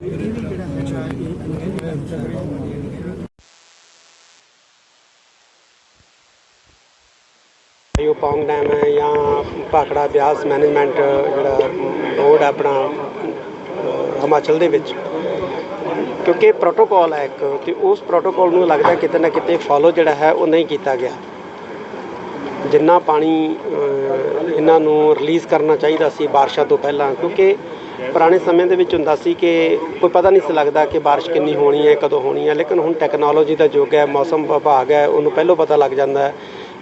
ਇਹ ਪੌਂਗ ਡੈਮ ਹੈ ਜਾਂ ਭਾਖੜਾ ਬਿਆਸ ਮੈਨੇਜਮੈਂਟ ਜਿਹੜਾ ਬੋਰਡ ਹੈ ਆਪਣਾ, ਹਿਮਾਚਲ ਦੇ ਵਿੱਚ। ਕਿਉਂਕਿ ਪ੍ਰੋਟੋਕਾਲ ਹੈ ਇੱਕ, ਤੇ ਉਸ ਪ੍ਰੋਟੋਕਾਲ ਨੂੰ ਲੱਗਦਾ ਕਿਤੇ ਨਾ ਕਿਤੇ ਫਾਲੋ ਜਿਹੜਾ ਹੈ ਉਹ ਨਹੀਂ ਕੀਤਾ ਗਿਆ। ਜਿੰਨਾ ਪਾਣੀ ਇਹਨਾਂ ਨੂੰ ਰਿਲੀਜ਼ ਕਰਨਾ ਚਾਹੀਦਾ ਸੀ ਬਾਰਿਸ਼ਾਂ ਤੋਂ ਪਹਿਲਾਂ, ਕਿਉਂਕਿ ਪੁਰਾਣੇ ਸਮੇਂ ਦੇ ਵਿੱਚ ਹੁੰਦਾ ਸੀ ਕਿ ਕੋਈ ਪਤਾ ਨਹੀਂ ਸੀ ਲੱਗਦਾ ਕਿ ਬਾਰਿਸ਼ ਕਿੰਨੀ ਹੋਣੀ ਹੈ, ਕਦੋਂ ਹੋਣੀ ਹੈ, ਲੇਕਿਨ ਹੁਣ ਟੈਕਨੋਲੋਜੀ ਦਾ ਯੁੱਗ ਹੈ, ਮੌਸਮ ਵਿਭਾਗ ਹੈ, ਉਹਨੂੰ ਪਹਿਲਾਂ ਪਤਾ ਲੱਗ ਜਾਂਦਾ ਹੈ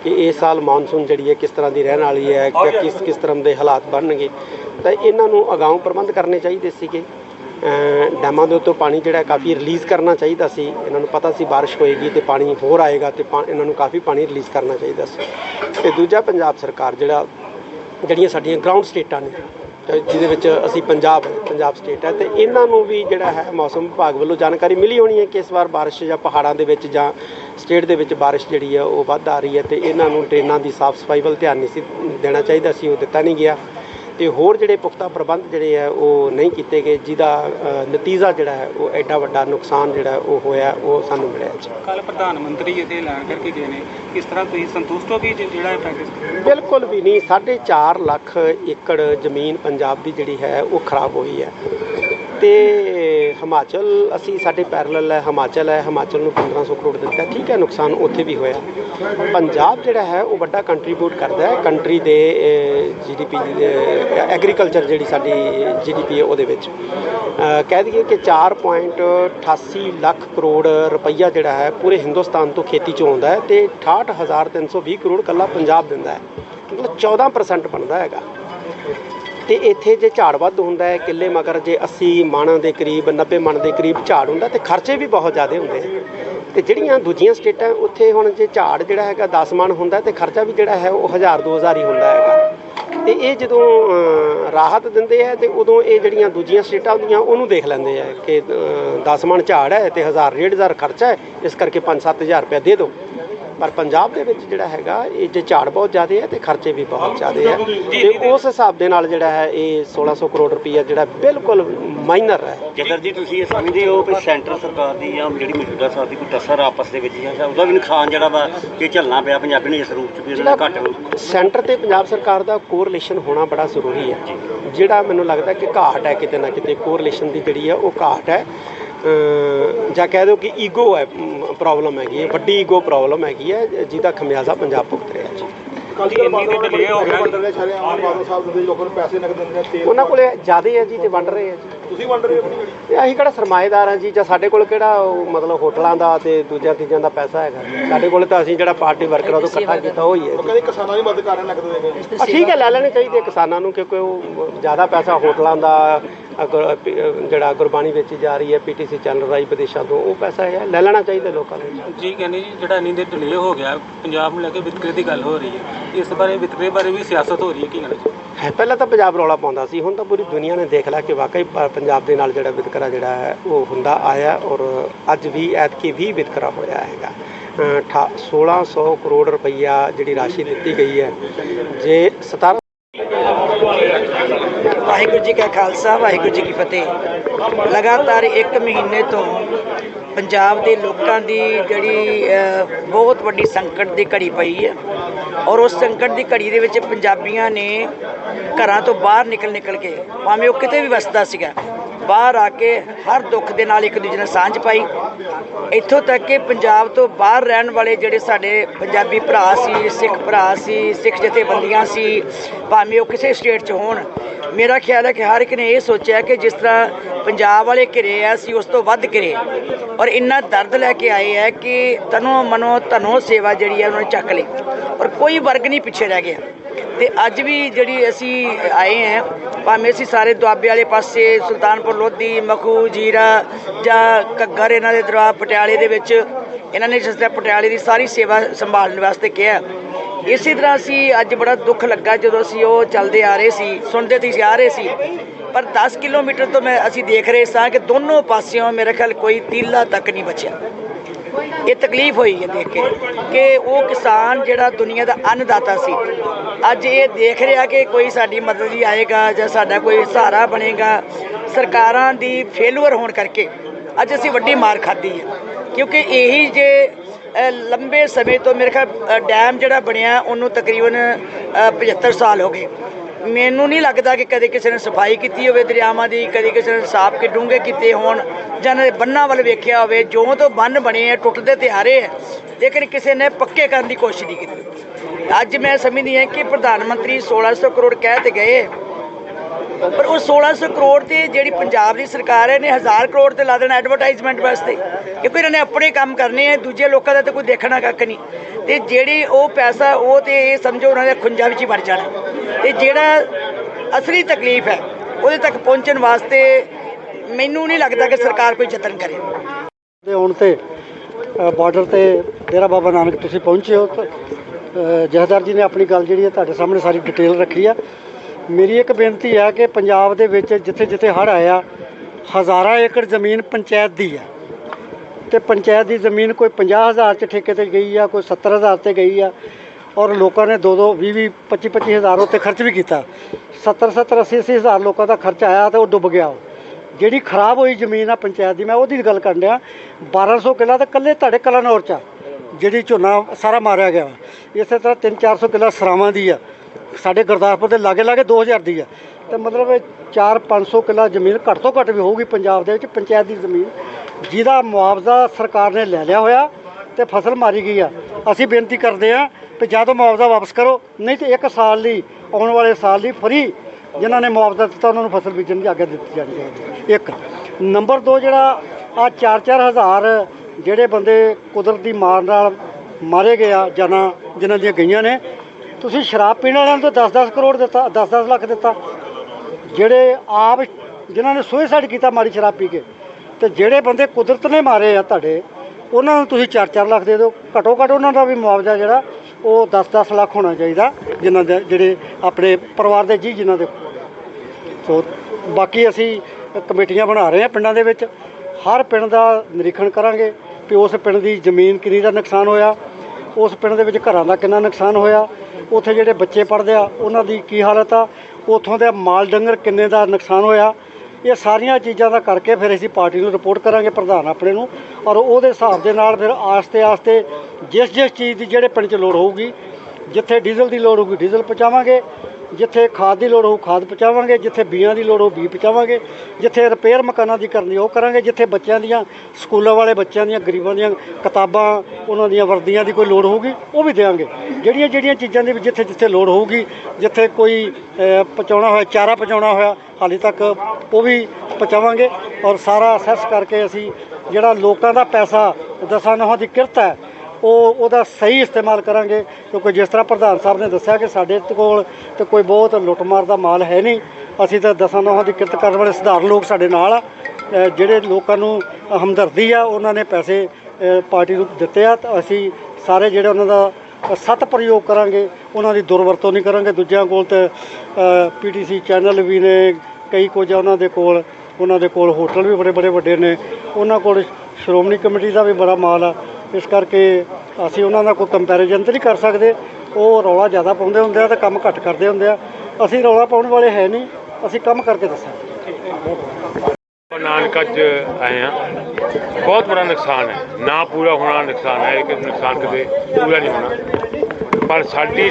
ਕਿ ਇਸ ਸਾਲ ਮੌਨਸੂਨ ਜਿਹੜੀ ਹੈ ਕਿਸ ਤਰ੍ਹਾਂ ਦੀ ਰਹਿਣ ਵਾਲੀ ਹੈ ਕਿਸ ਕਿਸ ਤਰ੍ਹਾਂ ਦੇ ਹਾਲਾਤ ਬਣਨਗੇ। ਤਾਂ ਇਹਨਾਂ ਨੂੰ ਅਗਾਊਂ ਪ੍ਰਬੰਧ ਕਰਨੇ ਚਾਹੀਦੇ ਸੀਗੇ। ਡੈਮਾਂ ਦੇ ਉੱਤੋਂ ਪਾਣੀ ਜਿਹੜਾ ਕਾਫੀ ਰਿਲੀਜ਼ ਕਰਨਾ ਚਾਹੀਦਾ ਸੀ। ਇਹਨਾਂ ਨੂੰ ਪਤਾ ਸੀ ਬਾਰਿਸ਼ ਹੋਏਗੀ ਤੇ ਪਾਣੀ ਹੋਰ ਆਏਗਾ ਤੇ ਪਾ- ਇਹਨਾਂ ਨੂੰ ਕਾਫੀ ਪਾਣੀ ਰਿਲੀਜ਼ ਕਰਨਾ ਚਾਹੀਦਾ ਸੀ। ਤੇ ਦੂਜਾ ਪੰਜਾਬ ਸਰਕਾਰ ਜਿਹੜਾ, ਜਿਹੜੀਆਂ ਸਾਡੀਆਂ ਗਰਾਊਂਡ ਸਟੇਟਾਂ ਨੇ ਜਿਹਦੇ ਵਿੱਚ ਅਸੀਂ ਪੰਜਾਬ ਪੰਜਾਬ ਸਟੇਟ ਹੈ, ਤੇ ਇਹਨਾਂ ਨੂੰ ਵੀ ਜਿਹੜਾ ਹੈ ਮੌਸਮ ਵਿਭਾਗ ਵੱਲੋਂ ਜਾਣਕਾਰੀ ਮਿਲੀ ਹੋਣੀ ਹੈ ਕਿ ਇਸ ਵਾਰ ਬਾਰਿਸ਼ ਜਾਂ ਪਹਾੜਾਂ ਦੇ ਵਿੱਚ ਜਾਂ ਸਟੇਟ ਦੇ ਵਿੱਚ ਬਾਰਿਸ਼ ਜਿਹੜੀ ਹੈ ਉਹ ਵੱਧ ਆ ਰਹੀ ਹੈ, ਤੇ ਇਹਨਾਂ ਨੂੰ ਟ੍ਰੇਨਾਂ ਦੀ ਸਾਫ਼ ਸਫ਼ਾਈ ਵੱਲ ਧਿਆਨ ਨਹੀਂ ਸੀ ਦੇਣਾ ਚਾਹੀਦਾ ਸੀ ਉਹ ਦਿੱਤਾ ਨਹੀਂ ਗਿਆ। ਤੇ ਹੋਰ ਜਿਹੜੇ ਪੁਖਤਾ ਪ੍ਰਬੰਧ ਜਿਹੜੇ ਆ ਉਹ ਨਹੀਂ ਕੀਤੇ ਗਏ ਜਿਹਦਾ ਨਤੀਜਾ ਜਿਹੜਾ ਹੈ ਉਹ ਐਡਾ ਵੱਡਾ ਨੁਕਸਾਨ ਜਿਹੜਾ ਉਹ ਹੋਇਆ ਉਹ ਸਾਨੂੰ ਮਿਲਿਆ ਜੀ। ਕੱਲ ਪ੍ਰਧਾਨ ਮੰਤਰੀ ਇਹਦੇ ਐਲਾਨ ਕਰਕੇ ਗਏ ਨੇ। ਕਿਸ ਤਰ੍ਹਾਂ ਤੁਸੀਂ ਸੰਤੁਸ਼ਟ ਹੋ ਕਿ ਜਿਹੜਾ ਇਹ ਪੈਕੇਜ ਬਿਲਕੁਲ ਵੀ ਨਹੀਂ 4.5 ਲੱਖ ਏਕੜ ਜ਼ਮੀਨ ਪੰਜਾਬ ਦੀ ਜਿਹੜੀ ਹੈ ਉਹ ਖਰਾਬ ਹੋਈ ਹੈ। ਤੇ ਹਿਮਾਚਲ, ਅਸੀਂ ਸਾਡੇ ਪੈਰਲਲ ਹੈ, ਹਿਮਾਚਲ ਹੈ, ਹਿਮਾਚਲ ਨੂੰ 1500 ਕਰੋੜ ਦਿੱਤਾ। ਠੀਕ ਹੈ, ਨੁਕਸਾਨ ਉੱਥੇ ਵੀ ਹੋਇਆ। ਪੰਜਾਬ ਜਿਹੜਾ ਹੈ, ਉਹ ਵੱਡਾ ਕੰਟਰੀਬਿਊਟ ਕਰਦਾ ਹੈ ਕੰਟਰੀ ਦੇ ਜੀਡੀਪੀ ਐਗਰੀਕਲਚਰ ਜਿਹੜੀ ਸਾਡੀ ਜੀਡੀਪੀ ਹੈ, ਉਹਦੇ ਵਿੱਚ। ਕਹਿ ਦਈਏ ਕਿ 4.88 ਲੱਖ ਕਰੋੜ ਰੁਪਈਆ ਜਿਹੜਾ ਹੈ, ਪੂਰੇ ਹਿੰਦੁਸਤਾਨ ਤੋਂ ਖੇਤੀ ਚੋਂ ਆਉਂਦਾ ਹੈ ਤੇ 68320 ਕਰੋੜ ਕੱਲਾ ਪੰਜਾਬ ਦਿੰਦਾ ਹੈ। ਮਤਲਬ 14% ਬਣਦਾ ਹੈਗਾ। ਤੇ ਇੱਥੇ ਜੇ ਝਾੜ ਵੱਧ ਹੁੰਦਾ ਹੈ, ਕਿੱਲੇ ਮਗਰ ਜੇ 80 ਮਣ ਦੇ ਕਰੀਬ 90 ਮਣ ਦੇ ਕਰੀਬ ਝਾੜ ਹੁੰਦਾ ਤੇ ਖਰਚੇ ਵੀ ਬਹੁਤ ਜ਼ਿਆਦਾ ਹੁੰਦੇ ਹੈ। ਤੇ ਜਿਹੜੀਆਂ ਦੂਜੀਆਂ ਸਟੇਟਾਂ, ਉੱਥੇ ਹੁਣ ਜੇ ਝਾੜ ਜਿਹੜਾ ਹੈਗਾ 10 ਮਣ ਹੁੰਦਾ ਤੇ ਖਰਚਾ ਵੀ ਜਿਹੜਾ ਹੈ, ਉਹ 1000 2000 ਹੀ ਹੁੰਦਾ ਹੈਗਾ। ਤੇ ਇਹ ਜਦੋਂ ਰਾਹਤ ਦਿੰਦੇ ਆ ਤੇ ਉਦੋਂ ਇਹ ਜਿਹੜੀਆਂ ਦੂਜੀਆਂ ਸਟੇਟਾਂ ਹੁੰਦੀਆਂ, ਉਹਨੂੰ ਦੇਖ ਲੈਂਦੇ ਆ ਕਿ 10 ਮਣ ਝਾੜ ਹੈ ਤੇ 1000 1500 ਖਰਚਾ ਹੈ, ਇਸ ਕਰਕੇ 5-7000 ਰੁਪਏ ਦੇ ਦਿਓ। ਪਰ ਪੰਜਾਬ ਦੇ ਵਿੱਚ ਜਿਹੜਾ ਹੈਗਾ ਇਹ ਜੇ ਝਾੜ ਬਹੁਤ ਜ਼ਿਆਦਾ ਹੈ ਤੇ ਖਰਚੇ ਵੀ ਬਹੁਤ ਜ਼ਿਆਦਾ ਹੈ ਤੇ ਉਸ ਹਿਸਾਬ ਦੇ ਨਾਲ ਜਿਹੜਾ ਹੈ ਇਹ 1600 ਕਰੋੜ ਰੁਪਈਆ ਜਿਹੜਾ ਬਿਲਕੁਲ ਮਾਈਨਰ ਹੈ। ਜੇਕਰ ਜੀ ਤੁਸੀਂ ਇਹ ਸਮਝਦੇ ਹੋ ਕਿ ਸੈਂਟਰ ਸਰਕਾਰ ਦੀ ਜਾਂ ਜਿਹੜੀ ਮੌਜੂਦਾ ਸਰਕਾਰ ਦੀ ਕੋਈ ਟੱਸਰ ਆਪਸ ਦੇ ਵਿੱਚ ਜਾਂ ਉਹਦਾ ਵੀ ਨੁਕਸਾਨ ਜਿਹੜਾ ਵਾ ਇਹ ਝੱਲਣਾ ਪਿਆ ਪੰਜਾਬੀ ਨੂੰ ਇਸ ਰੂਪ ਚ ਵੀ ਇਹਨਾਂ ਦਾ ਘੱਟ ਸੈਂਟਰ ਤੇ ਪੰਜਾਬ ਸਰਕਾਰ ਦਾ ਕੋਰਿਲੇਸ਼ਨ ਹੋਣਾ ਬੜਾ ਜ਼ਰੂਰੀ ਹੈ। ਜਿਹੜਾ ਮੈਨੂੰ ਲੱਗਦਾ ਕਿ ਘਾਟ ਹੈ ਕਿਤੇ ਨਾ ਕਿਤੇ ਕੋਰਿਲੇਸ਼ਨ ਦੀ ਜਿਹੜੀ ਹੈ ਉਹ ਘਾਟ ਹੈ। ਜਾਂ ਕਹਿ ਦਿਓ ਕਿ ਈਗੋ ਹੈ ਪ੍ਰੋਬਲਮ ਹੈਗੀ ਹੈ ਵੱਡੀ ਈਗੋ ਪ੍ਰੋਬਲਮ ਹੈਗੀ ਹੈ ਜਿਹਦਾ ਖਮਿਆਜ਼ਾ ਪੰਜਾਬ ਭੁਗਤ ਰਿਹਾ ਜੀ। ਨੂੰ ਆ ਉਹਨਾਂ ਕੋਲੇ ਜ਼ਿਆਦੇ ਹੈ ਜੀ ਤੇ ਵੰਡ ਰਹੇ ਹੈ ਜੀ। ਤੁਸੀਂ ਵੰਡ ਰਹੇ ਹੋ ਅਸੀਂ ਕਿਹੜਾ ਸਰਮਾਏਦਾਰ ਹਾਂ ਜੀ ਜਾਂ ਸਾਡੇ ਕੋਲ ਕਿਹੜਾ ਮਤਲਬ ਹੋਟਲਾਂ ਦਾ ਤੇ ਦੂਜਿਆਂ ਤੀਜਿਆਂ ਦਾ ਪੈਸਾ ਹੈਗਾ। ਸਾਡੇ ਕੋਲ ਤਾਂ ਅਸੀਂ ਜਿਹੜਾ ਪਾਰਟੀ ਵਰਕਰਾਂ ਤੋਂ ਇਕੱਠਾ ਕੀਤਾ ਉਹ ਹੀ ਕਹਿੰਦੇ ਕਿਸਾਨਾਂ ਦੀ ਮਦਦ ਕਰ ਰਹੇ ਨਗਦ ਦੇ ਕੇ ਆ ਠੀਕ ਹੈ ਲੈ ਲੈਣੇ ਚਾਹੀਦੇ ਕਿਸਾਨਾਂ ਨੂੰ ਕਿਉਂਕਿ ਉਹ ਜ਼ਿਆਦਾ ਪੈਸਾ ਹੋਟਲਾਂ ਦਾ ਜਿਹੜਾ ਗੁਰਬਾਣੀ ਵੇਚੀ ਜਾ ਰਹੀ ਹੈ ਪੀਟੀਸੀ ਚੱਲ ਰਹੀ ਵਿਦੇਸ਼ਾਂ ਤੋਂ ਉਹ ਪੈਸਾ ਹੈ ਲੈ ਲੈਣਾ ਚਾਹੀਦਾ ਲੋਕਾਂ ਨੂੰ। ਜੀ ਕਹਿੰਦੇ ਜੀ ਜਿਹੜਾ ਇੰਨੀ ਦੇ ਡਿਲੇ ਹੋ ਗਿਆ ਪੰਜਾਬ ਨੂੰ ਲੈ ਕੇ ਵਿਤਕਰੇ ਦੀ ਗੱਲ ਹੋ ਰਹੀ ਹੈ ਇਸ ਬਾਰੇ ਵਿਤਕਰੇ ਬਾਰੇ ਵੀ ਸਿਆਸਤ ਹੋ ਰਹੀ ਹੈ ਕੀ ਚਾਹੁੰਦੇ ਹੈ ਪਹਿਲਾਂ ਤਾਂ ਪੰਜਾਬ ਰੌਲਾ ਪਾਉਂਦਾ ਸੀ ਹੁਣ ਤਾਂ ਪੂਰੀ ਦੁਨੀਆ ਨੇ ਦੇਖ ਲਿਆ ਕਿ ਵਾਕਈ ਪੰਜਾਬ ਦੇ ਨਾਲ ਜਿਹੜਾ ਵਿਤਕਰਾ ਜਿਹੜਾ ਹੈ ਉਹ ਹੁੰਦਾ ਆਇਆ ਔਰ ਅੱਜ ਵੀ ਐਤਕੀ ਵੀ ਵਿਤਕਰਾ ਹੋਇਆ ਹੈਗਾ। ਅ, ਅਠਾ- 1600 ਕਰੋੜ ਰੁਪਈਆ ਜਿਹੜੀ ਰਾਸ਼ੀ ਦਿੱਤੀ ਗਈ ਹੈ ਜੇ 17 ਵਾਹਿਗੁਰੂ ਜੀ ਕਾ ਖਾਲਸਾ, ਵਾਹਿਗੁਰੂ ਜੀ ਕੀ ਫਤਿਹ। ਲਗਾਤਾਰ 1 ਮਹੀਨੇ ਤੋਂ ਪੰਜਾਬ ਦੇ ਲੋਕਾਂ ਦੀ ਜਿਹੜੀ ਬਹੁਤ ਵੱਡੀ ਸੰਕਟ ਦੀ ਘੜੀ ਪਈ ਹੈ। ਔਰ ਉਸ ਸੰਕਟ ਦੀ ਘੜੀ ਦੇ ਵਿੱਚ ਪੰਜਾਬੀਆਂ ਨੇ ਘਰਾਂ ਤੋਂ ਬਾਹਰ ਨਿਕਲ ਨਿਕਲ ਕੇ, ਭਾਵੇਂ ਉਹ ਕਿਤੇ ਵੀ ਵਸਦਾ ਸੀਗਾ ਬਾਹਰ ਆ ਕੇ ਹਰ ਦੁੱਖ ਦੇ ਨਾਲ ਇੱਕ ਦੂਜੇ ਨਾਲ ਸਾਂਝ ਪਾਈ। ਇੱਥੋਂ ਤੱਕ ਕਿ ਪੰਜਾਬ ਤੋਂ ਬਾਹਰ ਰਹਿਣ ਵਾਲੇ ਜਿਹੜੇ ਸਾਡੇ ਪੰਜਾਬੀ ਭਰਾ ਸੀ, ਸਿੱਖ ਭਰਾ ਸੀ, ਸਿੱਖ ਜਥੇਬੰਦੀਆਂ ਸੀ, ਭਾਵੇਂ ਉਹ ਕਿਸੇ ਸਟੇਟ 'ਚ ਹੋਣ, ਮੇਰਾ ਖਿਆਲ ਹੈ ਕਿ ਹਰ ਇੱਕ ਨੇ ਇਹ ਸੋਚਿਆ ਕਿ ਜਿਸ ਤਰ੍ਹਾਂ ਪੰਜਾਬ ਵਾਲੇ ਘਿਰੇ ਆ ਸੀ ਉਸ ਤੋਂ ਵੱਧ ਘਿਰੇ। ਔਰ ਇੰਨਾ ਦਰਦ ਲੈ ਕੇ ਆਏ ਹੈ ਕਿ ਤਨੋ ਮਨੋ ਧਨੋ ਸੇਵਾ ਜਿਹੜੀ ਹੈ ਉਹਨਾਂ ਨੇ ਚੱਕ ਲਈ। ਔਰ ਕੋਈ ਵਰਗ ਨਹੀਂ ਪਿੱਛੇ ਰਹਿ ਗਿਆ। ਤੇ ਅੱਜ ਵੀ ਜਿਹੜੀ ਅਸੀਂ ਆਏ ਹਾਂ ਭਾਵੇਂ ਅਸੀਂ ਸਾਰੇ ਦੁਆਬੇ ਵਾਲੇ ਪਾਸੇ, ਸੁਲਤਾਨਪੁਰ, ਲੋਧੀ, ਮਖੂ, ਜੀਰਾ ਜਾਂ ਘੱਗਰ ਇਹਨਾਂ ਦੇ ਦਰਬਾਰ ਪਟਿਆਲੇ ਦੇ ਵਿੱਚ, ਇਹਨਾਂ ਨੇ ਜਿਸ ਤਰ੍ਹਾਂ ਪਟਿਆਲੇ ਦੀ ਸਾਰੀ ਸੇਵਾ ਸੰਭਾਲਣ ਵਾਸਤੇ ਕਿਹਾ। ਇਸੇ ਤਰ੍ਹਾਂ ਅਸੀਂ ਅੱਜ ਬੜਾ ਦੁੱਖ ਲੱਗਾ ਜਦੋਂ ਅਸੀਂ ਉਹ ਚੱਲਦੇ ਆ ਰਹੇ ਸੀ, ਸੁਣਦੇ ਤੇ ਅਸੀਂ ਆ ਰਹੇ ਸੀ। ਪਰ 10 ਕਿਲੋਮੀਟਰ ਤੋਂ ਮੈਂ ਅਸੀਂ ਦੇਖ ਰਹੇ ਸਾਂ ਕਿ ਦੋਨੋਂ ਪਾਸਿਓਂ ਮੇਰੇ ਖਿਆਲ ਕੋਈ ਤੀਲਾ ਤੱਕ ਨਹੀਂ ਬਚਿਆ। ਇਹ ਤਕਲੀਫ ਹੋਈ ਹੈ ਦੇਖ ਕੇ ਕਿ ਉਹ ਕਿਸਾਨ ਜਿਹੜਾ ਦੁਨੀਆ ਦਾ ਅੰਨਦਾਤਾ ਸੀ। ਅੱਜ ਇਹ ਦੇਖ ਰਿਹਾ ਕਿ ਕੋਈ ਸਾਡੀ ਮਦਦ ਲਈ ਆਏਗਾ ਜਾਂ ਸਾਡਾ ਕੋਈ ਸਹਾਰਾ ਬਣੇਗਾ। ਸਰਕਾਰਾਂ ਦੀ ਫੇਲੂਅਰ ਹੋਣ ਕਰਕੇ ਅੱਜ ਅਸੀਂ ਵੱਡੀ ਮਾਰ ਖਾਧੀ ਹੈ। ਕਿਉਂਕਿ ਇਹੀ ਜੇ ਲੰਬੇ ਸਮੇਂ ਤੋਂ ਮੇਰੇ ਖਿਆਲ ਡੈਮ ਜਿਹੜਾ ਬਣਿਆ ਉਹਨੂੰ ਤਕਰੀਬਨ ਅ, 75 ਸਾਲ ਹੋ ਗਏ। ਮੈਨੂੰ ਨਹੀਂ ਲੱਗਦਾ ਕਿ ਕਦੇ ਕਿਸੇ ਨੇ ਸਫ਼ਾਈ ਕੀਤੀ ਹੋਵੇ, ਦਰਿਆਵਾਂ ਦੀ, ਕਦੇ ਕਿਸੇ ਨੇ ਸਾਫ਼ ਕੇ, ਡੂੰਘੇ ਕੀਤੇ ਹੋਣ, ਜਾਂ ਇਹਨਾਂ ਦੇ ਬੰਨਾਂ ਵੱਲ ਵੇਖਿਆ ਹੋਵੇ, ਜੋ ਤੋਂ ਬੰਨ ਬਣੇ ਆ, ਟੁੱਟਦੇ ਤੇ ਆ ਆ, ਲੇਕਿਨ ਕਿਸੇ ਨੇ ਪੱਕੇ ਕਰਨ ਦੀ ਕੋਸ਼ਿਸ਼ ਨਹੀਂ ਕੀਤੀ। ਅੱਜ ਮੈਂ ਸਮਝਦੀ ਹਾਂ ਕਿ ਪ੍ਰਧਾਨ ਮੰਤਰੀ 1600 ਕਰੋੜ ਕਹਿ ਤੇ ਗਏ, ਪਰ ਉਹ 1600 ਕਰੋੜ ਤੇ ਜਿਹੜੀ ਪੰਜਾਬ ਦੀ ਸਰਕਾਰ ਹੈ ਨੇ 1000 ਕਰੋੜ ਤੇ ਲਾ ਦੇਣਾ ਐਡਵਰਟਾਈਜ਼ਮੈਂਟ ਵਾਸਤੇ ਕਿਉਂਕਿ ਇਹਨਾਂ ਨੇ ਆਪਣੇ ਕੰਮ ਕਰਨੇ ਆ, ਦੂਜੇ ਲੋਕਾਂ ਦਾ ਤਾਂ ਕੋਈ ਦੇਖਣਾ ਕੱਖ ਨਹੀਂ। ਤੇ ਜਿਹੜੀ ਉਹ ਪੈਸਾ, ਉਹ ਤੇ ਇਹ ਸਮਝੋ ਉਹਨਾਂ ਦੇ ਖੁੰਝਾਂ ਵਿੱਚ ਹੀ ਵੜ ਜਾਣਾ। ਤੇ ਜਿਹੜਾ ਅਸਲੀ ਤਕਲੀਫ ਹੈ ਉਹਦੇ ਤੱਕ ਪਹੁੰਚਣ ਵਾਸਤੇ ਮੈਨੂੰ ਨਹੀਂ ਲੱਗਦਾ ਕਿ ਸਰਕਾਰ ਕੋਈ ਯਤਨ ਕਰੇ। ਦੇ ਆਉਣ ਤੇ ਅ, ਬਾਰਡਰ ਤੇ ਡੇਰਾ ਬਾਬਾ ਨਾਨਕ ਤੁਸੀਂ ਪਹੁੰਚੇ ਹੋ ਤਾਂ, ਅ, ਜੀ ਨੇ ਆਪਣੀ ਗੱਲ ਜਿਹੜੀ ਹੈ ਤੁਹਾਡੇ ਸਾਹਮਣੇ ਸਾਰੀ ਡਿਟੇਲ ਰੱਖੀ ਆ। ਮੇਰੀ ਇੱਕ ਬੇਨਤੀ ਹੈ ਕਿ ਪੰਜਾਬ ਦੇ ਵਿੱਚ ਜਿੱਥੇ ਜਿੱਥੇ ਹੜ੍ਹ ਆਇਆ ਹਜ਼ਾਰਾਂ ਏਕੜ ਜ਼ਮੀਨ ਪੰਚਾਇਤ ਦੀ ਹੈ। ਤੇ ਪੰਚਾਇਤ ਦੀ ਜ਼ਮੀਨ ਕੋਈ 50000 ਚ ਠੇਕੇ ਤੇ ਗਈ ਆ ਕੋਈ 70000 ਤੇ ਗਈ ਆ ਔਰ ਲੋਕਾਂ ਨੇ 2 2 20 20 25 25 ਹਜ਼ਾਰ ਉੱਤੇ ਖਰਚ ਵੀ ਕੀਤਾ। 70 70 80 80 ਹਜ਼ਾਰ ਲੋਕਾਂ ਦਾ ਖਰਚ ਆਇਆ ਤੇ ਉਹ ਡੁੱਬ ਗਿਆ ਉਹ। ਜਿਹੜੀ ਖਰਾਬ ਹੋਈ ਜ਼ਮੀਨ ਆ ਪੰਚਾਇਤ ਦੀ, ਮੈਂ ਉਹਦੀ ਗੱਲ ਕਰਨ ਡਿਆ। 1200 ਕਿੱਲਾ ਤਾਂ ਕੱਲੇ ਤੁਹਾਡੇ ਕਲਾਨੌਰ ਚ ਆ ਜਿਹੜੀ ਝੋਨਾ ਸਾਰਾ ਮਾਰਿਆ ਗਿਆ ਵਾ। ਇਸੇ ਤਰ੍ਹਾਂ 3 400 ਕਿੱਲਾ ਸਰਾਵਾਂ ਦੀ ਆ। ਸਾਡੇ ਗੁਰਦਾਸਪੁਰ ਦੇ ਲਾਗੇ ਲਾਗੇ 2000 ਦੀ ਆ। ਤੇ ਮਤਲਬ 4 500 ਕਿੱਲਾ ਜ਼ਮੀਨ ਘੱਟ ਤੋਂ ਘੱਟ ਵੀ ਹੋਊਗੀ ਪੰਜਾਬ ਦੇ ਵਿੱਚ, ਪੰਚਾਇਤ ਦੀ ਜ਼ਮੀਨ। ਜਿਹਦਾ ਮੁਆਵਜ਼ਾ ਸਰਕਾਰ ਨੇ ਲੈ ਲਿਆ ਹੋਇਆ ਤੇ ਫਸਲ ਮਾਰੀ ਗਈ ਆ। ਅਸੀਂ ਬੇਨਤੀ ਕਰਦੇ ਆ ਕਿ ਜਾਂ ਤਾਂ ਮੁਆਵਜ਼ਾ ਵਾਪਸ ਕਰੋ, ਨਹੀਂ ਤੇ ਇੱਕ ਸਾਲ ਲਈ, ਆਉਣ ਵਾਲੇ ਸਾਲ ਲਈ ਫਰੀ ਜਿਨ੍ਹਾਂ ਨੇ ਮੁਆਵਜ਼ਾ ਦਿੱਤਾ, ਉਹਨਾਂ ਨੂੰ ਫਸਲ ਬੀਜਣ ਦੀ ਆਗਿਆ ਦਿੱਤੀ ਜਾਣੀ ਚਾਹੀਦੀ ਇੱਕ ਨੰਬਰ 2 ਜਿਹੜਾ, ਆ 4-4 ਹਜ਼ਾਰ ਜਿਹੜੇ ਬੰਦੇ ਕੁਦਰਤ ਦੀ ਮਾਰ ਨਾਲ ਮਾਰੇ ਗਏ ਆ, ਜਾਨਾਂ ਜਿਨ੍ਹਾਂ ਦੀਆਂ ਗਈਆਂ ਨੇ, ਤੁਸੀਂ ਸ਼ਰਾਬ ਪੀਣ ਵਾਲਿਆਂ ਨੂੰ ਤਾਂ 10-10 ਕਰੋੜ ਦਿੱਤਾ 10-10 ਲੱਖ ਦਿੱਤਾ। ਜਿਹੜੇ ਆਪ ਜਿਨ੍ਹਾਂ ਨੇ ਸੁਸਾਈਡ ਕੀਤਾ ਮਾਰੀ ਸ਼ਰਾਬ ਪੀ ਕੇ, ਤੇ ਜਿਹੜੇ ਬੰਦੇ ਕੁਦਰਤ ਨੇ ਮਾਰੇ ਆ ਤੁਹਾਡੇ, ਉਹਨਾਂ ਨੂੰ ਤੁਸੀਂ 4-4 ਲੱਖ ਦੇ ਦਿਓ। ਘੱਟੋ ਘੱਟ ਉਹਨਾਂ ਦਾ ਵੀ ਮੁਆਵਜ਼ਾ ਜਿਹੜਾ ਉਹ 10-10 ਲੱਖ ਹੋਣਾ ਚਾਹੀਦਾ ਜਿਨ੍ਹਾਂ ਦੇ ਜਿਹੜੇ ਆਪਣੇ ਪਰਿਵਾਰ ਦੇ ਜੀ ਜਿਨ੍ਹਾਂ ਦੇ ਸੋ ਬਾਕੀ ਅਸੀਂ ਕਮੇਟੀਆਂ ਬਣਾ ਰਹੇ ਹਾਂ ਪਿੰਡਾਂ ਦੇ ਵਿੱਚ। ਹਰ ਪਿੰਡ ਦਾ ਨਿਰੀਖਣ ਕਰਾਂਗੇ ਕਿ ਉਸ ਪਿੰਡ ਦੀ ਜ਼ਮੀਨ ਕਿੰਨੀ ਦਾ ਨੁਕਸਾਨ ਹੋਇਆ, ਉਸ ਪਿੰਡ ਦੇ ਵਿੱਚ ਘਰਾਂ ਦਾ ਕਿੰਨਾ ਨੁਕਸਾਨ ਹੋਇਆ, ਉੱਥੇ ਜਿਹੜੇ ਬੱਚੇ ਪੜ੍ਹਦੇ ਆ, ਉਹਨਾਂ ਦੀ ਕੀ ਹਾਲਤ ਆ, ਉੱਥੋਂ ਦੇ ਮਾਲ ਡੰਗਰ ਕਿੰਨੇ ਦਾ ਨੁਕਸਾਨ ਹੋਇਆ ਇਹ ਸਾਰੀਆਂ ਚੀਜ਼ਾਂ ਦਾ ਕਰਕੇ ਫਿਰ ਅਸੀਂ ਪਾਰਟੀ ਨੂੰ ਰਿਪੋਰਟ ਕਰਾਂਗੇ ਪ੍ਰਧਾਨ ਆਪਣੇ ਨੂੰ ਔਰ ਉਹਦੇ ਹਿਸਾਬ ਦੇ ਨਾਲ ਫਿਰ ਆਸਤੇ ਆਸਤੇ ਜਿਸ ਜਿਸ ਚੀਜ਼ ਦੀ ਜਿਹੜੇ ਪਿੰਡ 'ਚ ਲੋੜ ਹੋਊਗੀ, ਜਿੱਥੇ ਡੀਜ਼ਲ ਦੀ ਲੋੜ ਹੋਊਗੀ, ਡੀਜ਼ਲ ਪਹੁੰਚਾਵਾਂਗੇ ਜਿੱਥੇ ਖਾਦ ਦੀ ਲੋੜ ਹੋਊ ਖਾਦ ਪਹੁੰਚਾਵਾਂਗੇ, ਜਿੱਥੇ ਬੀਆਂ ਦੀ ਲੋੜ ਹੋਊ ਬੀ ਪਹੁੰਚਾਵਾਂਗੇ, ਜਿੱਥੇ ਰਿਪੇਅਰ ਮਕਾਨਾਂ ਦੀ ਕਰਨੀ ਉਹ ਕਰਾਂਗੇ, ਜਿੱਥੇ ਬੱਚਿਆਂ ਦੀਆਂ, ਸਕੂਲਾਂ ਵਾਲੇ ਬੱਚਿਆਂ ਦੀਆਂ, ਗਰੀਬਾਂ ਦੀਆਂ ਕਿਤਾਬਾਂ, ਉਹਨਾਂ ਦੀਆਂ ਵਰਦੀਆਂ ਦੀ ਕੋਈ ਲੋੜ ਹੋਊਗੀ, ਉਹ ਵੀ ਦੇਵਾਂਗੇ। ਜਿਹੜੀਆਂ ਜਿਹੜੀਆਂ ਚੀਜ਼ਾਂ ਦੀ ਵੀ ਜਿੱਥੇ ਜਿੱਥੇ ਲੋੜ ਹੋਊਗੀ, ਜਿੱਥੇ ਕੋਈ ਪਹੁੰਚਾਉਣਾ ਹੋਇਆ, ਚਾਰਾ ਪਹੁੰਚਾਉਣਾ ਹੋਇਆ, ਹਾਲੇ ਤੱਕ ਉਹ ਵੀ ਪਹੁੰਚਾਵਾਂਗੇ ਔਰ ਸਾਰਾ ਅਸੈਸ ਕਰਕੇ ਅਸੀਂ ਜਿਹੜਾ ਲੋਕਾਂ ਦਾ ਪੈਸਾ, ਦਸਾਂ ਨੌਹਾਂ ਦੀ ਕਿਰਤ ਹੈ ਉਹ ਉਹਦਾ ਸਹੀ ਇਸਤੇਮਾਲ ਕਰਾਂਗੇ, ਕਿਉਂਕਿ ਜਿਸ ਤਰ੍ਹਾਂ ਪ੍ਰਧਾਨ ਸਾਹਿਬ ਨੇ ਦੱਸਿਆ ਕਿ ਸਾਡੇ ਕੋਲ ਤੇ ਕੋਈ ਬਹੁਤ ਲੁੱਟਮਾਰ ਦਾ ਮਾਲ ਹੈ ਨਹੀਂ, ਅਸੀਂ ਤਾਂ ਦਸਾਂ ਨੌਹਾਂ ਦੀ ਕਿਰਤ ਕਰਨ ਵਾਲੇ ਸਧਾਰਨ ਲੋਕ ਸਾਡੇ ਨਾਲ ਆ। ਜਿਹੜੇ ਲੋਕਾਂ ਨੂੰ ਹਮਦਰਦੀ ਆ, ਉਹਨਾਂ ਨੇ ਪੈਸੇ ਪਾਰਟੀ ਨੂੰ ਦਿੱਤੇ ਆ, ਤਾਂ ਅਸੀਂ ਸਾਰੇ ਜਿਹੜੇ ਉਹਨਾਂ ਦਾ ਸਤ ਪ੍ਰਯੋਗ ਕਰਾਂਗੇ, ਉਹਨਾਂ ਦੀ ਦੁਰਵਰਤੋਂ ਨਹੀਂ ਕਰਾਂਗੇ। ਦੂਜਿਆਂ ਕੋਲ ਤੇ ਪੀਟੀਸੀ ਚੈਨਲ ਵੀ ਨੇ, ਕਈ ਕੁਝ ਉਹਨਾਂ ਦੇ ਕੋਲ, ਉਹਨਾਂ ਦੇ ਕੋਲ ਹੋਟਲ ਵੀ ਬੜੇ ਬੜੇ ਵੱਡੇ ਨੇ। ਉਹਨਾਂ ਕੋਲ ਸ਼੍ਰੋਮਣੀ ਕਮੇਟੀ ਦਾ ਵੀ ਬੜਾ ਮਾਲ ਆ। ਇਸ ਕਰਕੇ ਅਸੀਂ ਉਹਨਾਂ ਦਾ ਕੋਈ ਕੰਪੈਰੀਜ਼ਨ ਤਾਂ ਨਹੀਂ ਕਰ ਸਕਦੇ। ਉਹ ਰੌਲਾ ਜ਼ਿਆਦਾ ਪਾਉਂਦੇ ਹੁੰਦੇ ਆ ਤੇ ਕੰਮ ਘੱਟ ਕਰਦੇ ਹੁੰਦੇ ਆ। ਅਸੀਂ ਰੌਲਾ ਪਾਉਣ ਵਾਲੇ ਹੈ ਨਹੀਂ, ਅਸੀਂ ਕੰਮ ਕਰਕੇ ਦੱਸਾਂਗੇ। ਨਾਨਕ ਅੱਜ ਆਏ ਆ ਬਹੁਤ ਬੜਾ ਨੁਕਸਾਨ ਹੈ। ਨਾ ਪੂਰਾ ਹੋਣਾ ਨੁਕਸਾਨ ਹੈ ਕਿ ਨੁਕਸਾਨ ਕਦੇ ਪੂਰਾ ਨਹੀਂ ਹੋਣਾ। ਪਰ ਸਾਡੀ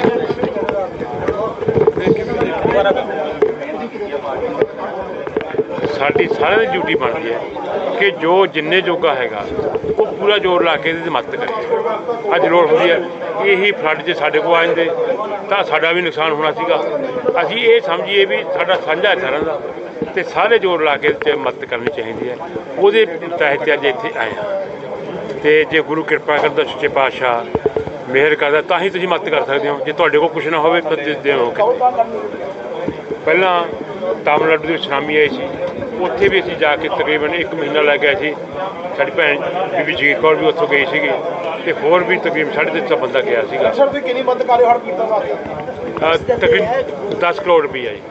ਸਾਡੀ ਸਾਰਿਆਂ ਦੀ ਡਿਊਟੀ ਬਣਦੀ ਹੈ ਕਿ ਜੋ ਜਿੰਨੇ ਜੋਗਾ ਹੈਗਾ ਪੂਰਾ ਜ਼ੋਰ ਲਾ ਕੇ ਇਹਦੀ ਤੇ ਮਦਦ ਕਰੇ। ਅੱਜ ਲੋੜ ਹੁੰਦੀ ਹੈ ਇਹੀ ਫਲੱਡ 'ਚ ਸਾਡੇ ਕੋਲ ਆ ਜਾਂਦੇ, ਤਾਂ ਸਾਡਾ ਵੀ ਨੁਕਸਾਨ ਹੋਣਾ ਸੀਗਾ। ਅਸੀਂ ਇਹ ਸਮਝੀਏ ਵੀ ਸਾਡਾ ਸਾਂਝਾ ਹੈ ਸਾਰਿਆਂ ਦਾ ਤੇ ਸਾਰੇ ਜ਼ੋਰ ਲਾ ਕੇ ਤੇ ਮਦਦ ਕਰਨੀ ਚਾਹੀਦੀ ਹੈ। ਉਹਦੇ ਤਹਿਤ ਅੱਜ ਇੱਥੇ ਆਏ ਹਾਂ। ਤੇ ਜੇ ਗੁਰੂ ਕਿਰਪਾ ਕਰਦਾ ਸੱਚੇ ਪਾਤਸ਼ਾਹ, ਮਿਹਰ ਕਰਦਾ, ਤਾਂ ਹੀ ਤੁਸੀਂ ਮਦਦ ਕਰ ਸਕਦੇ ਹੋ। ਜੇ ਤੁਹਾਡੇ ਕੋਲ ਕੁਝ ਨਾ ਹੋਵੇ ਤਾਂ ਦੇ ਦਿਓ। ਪਹਿਲਾਂ ਤਾਮਿਲਨਾਡੂ ਦੇ ਸੁਨਾਮੀ ਆਈ ਸੀ। ਉੱਥੇ ਵੀ ਅਸੀਂ ਜਾ ਕੇ ਤਕਰੀਬਨ 1 ਮਹੀਨਾ ਲੱਗ ਗਿਆ ਸੀ। ਸਾਡੀ ਭੈਣ ਬੀਬੀ ਜਗੀਰ ਕੌਰ ਵੀ ਉੱਥੋਂ ਗਈ ਸੀਗੀ ਤੇ ਹੋਰ ਵੀ ਤਕਰੀਬਨ ਸਾਢੇ ਤਿੰਨ ਸੌ ਬੰਦਾ ਗਿਆ ਸੀਗਾ। ਸਰ ਤੁਸੀਂ ਕਿੰਨੀ ਮਦਦ ਕਰ ਰਹੇ ਹੋ ਹੜ ਪੀੜਤਾਂ ਵਾਸਤੇ ਤਕਰੀਬਨ 10 ਕਰੋੜ ਰੁਪਈਆ ਜੀ।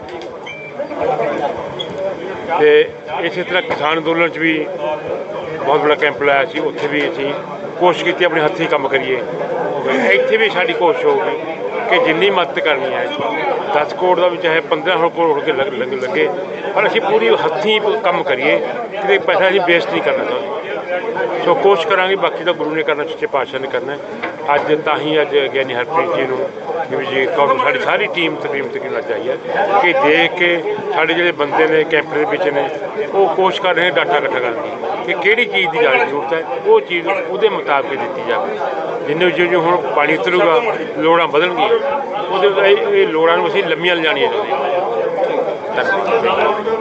ਤੇ ਇਸੇ ਤਰ੍ਹਾਂ ਕਿਸਾਨ ਅੰਦੋਲਨ 'ਚ ਵੀ ਬਹੁਤ ਬੜਾ ਕੈਂਪ ਲਾਇਆ ਸੀ। ਉੱਥੇ ਵੀ ਅਸੀਂ ਕੋਸ਼ਿਸ਼ ਕੀਤੀ ਆਪਣੇ ਹੱਥੀਂ ਕੰਮ ਕਰੀਏ। ਇੱਥੇ ਵੀ ਸਾਡੀ ਕੋਸ਼ਿਸ਼ ਹੋਊਗੀ ਕਿ ਜਿੰਨੀ ਮਦਦ ਕਰਨੀ ਹੈ 10 ਕਰੋੜ ਦਾ ਵੀ ਚਾਹੇ 15 ਕਰੋੜ ਹੋ ਕੇ ਲੱਗ ਲੱਗੇ ਪਰ ਅਸੀਂ ਪੂਰੀ ਹੱਥੀਂ ਕੰਮ ਕਰੀਏ, ਕਿਤੇ ਪੈਸਾ ਅਸੀਂ ਵੇਸਟ ਨਹੀਂ ਕਰਨਾ ਚਾਹੁੰਦੇ। ਸੋ ਕੋਸ਼ਿਸ਼ ਕਰਾਂਗੇ, ਬਾਕੀ ਤਾਂ ਗੁਰੂ ਨੇ ਕਰਨਾ, ਸੱਚੇ ਪਾਤਸ਼ਾਹ ਨੇ ਕਰਨਾ। ਅੱਜ ਤਾਂ ਹੀ ਅੱਜ ਗਿਆਨੀ ਹਰਪ੍ਰੀਤ ਜੀ ਨੂੰ, ਜਿਵੇਂ ਜੀ ਕੌਮ ਸਾਡੀ ਸਾਰੀ ਟੀਮ ਤਕਰੀਬਨ ਤਕਰੀਬਨ ਅੱਜ ਆਈ ਹੈ ਕਿ ਦੇਖ ਕੇ ਸਾਡੇ ਜਿਹੜੇ ਬੰਦੇ ਨੇ ਕੈਂਪ ਦੇ ਵਿੱਚ ਨੇ, ਉਹ ਕੋਸ਼ਿਸ਼ ਕਰ ਰਹੇ ਡਾਟਾ ਇਕੱਠਾ ਕਰਨ ਦੀ ਕਿ ਕਿਹੜੀ ਚੀਜ਼ ਦੀ ਜ਼ਿਆਦਾ ਜ਼ਰੂਰਤ ਹੈ, ਉਹ ਚੀਜ਼ ਉਹਦੇ ਮੁਤਾਬਕ ਦਿੱਤੀ ਜਾਵੇ। ਜਿੰਨੇ ਜਿਉਂ ਹੁਣ ਪਾਣੀ ਉਤਰੂਗਾ, ਲੋੜਾਂ ਵਧਣਗੀਆਂ। ਉਹਦੇ ਇਹ ਇਹ ਲੋੜਾਂ ਨੂੰ ਅਸੀਂ ਲੰਮੀਆਂ ਲਿਜਾਣੀਆਂ ਚਾਹੁੰਦੇ ਹਾਂ। ਧੰਨਵਾਦ।